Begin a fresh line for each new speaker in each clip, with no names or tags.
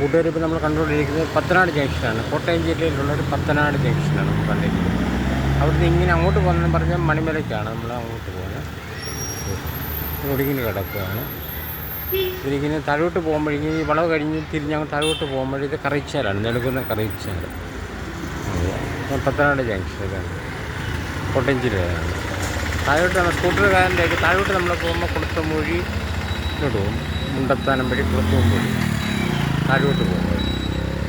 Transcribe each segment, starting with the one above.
കൂട്ടുകാർ ഇപ്പോൾ നമ്മൾ കണ്ടുകൊണ്ടിരിക്കുന്നത് പത്തനാട് ജംഗ്ഷനാണ്. കോട്ടയം ജില്ലയിലുള്ള ഒരു പത്തനാട് ജംഗ്ഷനാണ് നമ്മൾ കണ്ടിരിക്കുന്നത്. അവിടുന്ന് ഇങ്ങനെ അങ്ങോട്ട് പോകുന്നതെന്ന് പറഞ്ഞാൽ മണിമലയ്ക്കാണ് നമ്മൾ അങ്ങോട്ട് പോകുന്നത്. ഒടുങ്ങിന് കിടക്കുകയാണ് ഇതിങ്ങനെ താഴോട്ട് പോകുമ്പോഴേക്കും ഈ വളവ് കഴിഞ്ഞ് തിരിഞ്ഞ് അങ്ങ് താഴോട്ട് പോകുമ്പോഴേ ഇത് കറിച്ചാലാണ് നെടുക്കുന്ന കറിച്ചാൽ പത്തനാട് ജംഗ്ഷനിലാണ് കോട്ടയം ജില്ലയിലാണ്. താഴോട്ടാണ് സ്കൂട്ടറുകാരന്റെ താഴോട്ട് നമ്മൾ പോകുമ്പോൾ കുളത്തമൂഴി ഇങ്ങോട്ട് പോകും. മുണ്ടത്താനം വഴി കുളത്തൂമ്പൊഴി താഴോട്ട് പോകുന്നത്.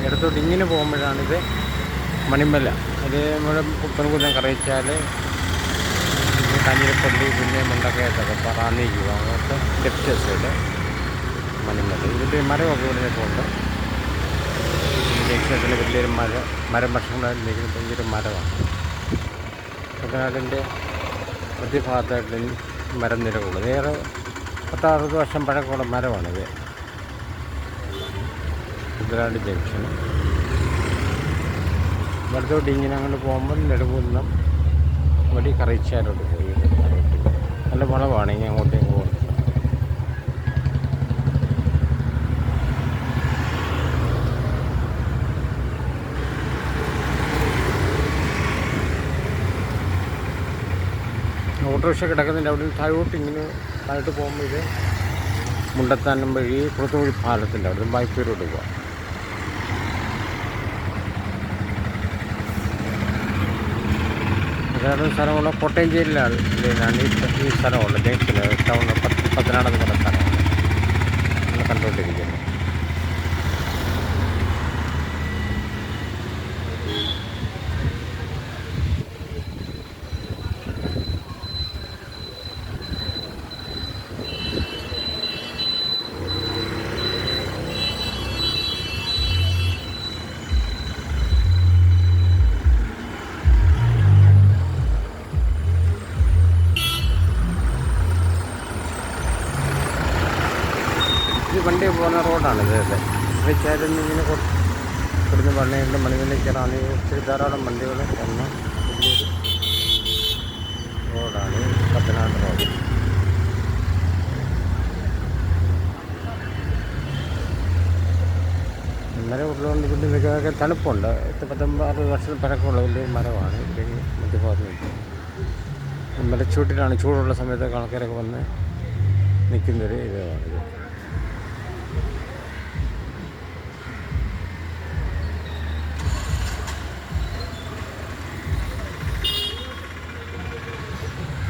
ഇടത്തോട്ട് ഇങ്ങനെ പോകുമ്പോഴാണിത് മണിമല. അത് നമ്മുടെ പുത്തൻകുന്നം കറിയിച്ചാൽ കാഞ്ഞിരപ്പള്ളി പിന്നെ മുണ്ടക്കയത്തൊക്കെ റാന്നിക്ക് അങ്ങോട്ട് ലെഫ്റ്റ് സൈഡ് മണിമല. ഇതിന്റെ മരമൊക്കെ ഇവിടെ നിൽപ്പുണ്ട് ജംഗ്ഷനത്തിൽ വലിയൊരു മര മരം ഭക്ഷണങ്ങളിൽ നിൽക്കുന്ന വലിയൊരു മരമാണ്. കുട്ടനാടിന്റെ പ്രതിഭാഗത്തായിട്ട് മരം നിലകൊള്ളു ഏറെ പത്താറുപത് വർഷം പഴക്കമുള്ള മരമാണിത്. കുട്ടനാട് ജംഗ്ഷൻ ഇവിടത്തോട്ട് ഇങ്ങനെ അങ്ങോട്ട് പോകുമ്പോൾ നെടുമ്പുന്നം വഴി കറിച്ചാലോട്ട് പോയി. നല്ല വളവാണ് ഇനി അങ്ങോട്ടേക്ക് പോകുന്നത് ഓട്ടോറിക്ഷ കിടക്കുന്നതിന്റെ അവിടെ നിന്ന് താഴോട്ട് ഇങ്ങനെ താഴോട്ട് പോകുമ്പോൾ ഇത് മുണ്ടത്താനം വഴി കുറച്ചുകൂടി പാലത്തിന്റെ അവിടെ നിന്ന് വായ്പൂരോട്ട് പോകാം വേറെ സ്ഥലമുള്ള കോട്ടയം ജില്ലയിലാണ്. ഇതിലാണ് ഈ സ്ഥലമുള്ളത്. ജംഗ്ഷൻ ടൗൺ പത്ത് പത്തനാടെന്ന് പറഞ്ഞ സ്ഥലമാണ്. നമ്മൾ കണ്ടുകൊണ്ടിരിക്കുന്നത് ഇത് വണ്ടി പോകുന്ന റോഡാണ് ഇത് ഇത്. ഇങ്ങനെ ഇവിടുന്ന് പള്ളിയുണ്ട് മണിമലയ്ക്കറാണ് ഒത്തിരി ധാരാളം വണ്ടികൾ എന്ന വലിയൊരു റോഡാണ് പത്തനാട് റോഡ്. മരം ഉള്ളതുകൊണ്ട് പിന്നെ മികവൊക്കെ തണുപ്പുണ്ട്. പത്ത് പത്തൊമ്പത് വർഷം പഴക്കമുള്ള വലിയ മരമാണ്. ഇല്ലെങ്കിൽ മധ്യഭാഗത്ത് മരച്ചൂട്ടിലാണ് ചൂടുള്ള സമയത്തൊക്കെ ആൾക്കാരൊക്കെ വന്ന് നിൽക്കുന്നൊരു ഇതാണിത്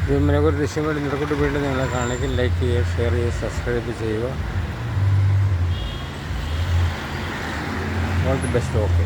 ഇതിനെ ഒരു ദൃശ്യം വേണ്ടി നിറക്കൂട്ട് വീണ്ടും നിങ്ങളെ കാണിക്കും ലൈക്ക് ചെയ്യുക ഷെയർ ചെയ്യുക സബ്സ്ക്രൈബ് ചെയ്യുക. All the best okay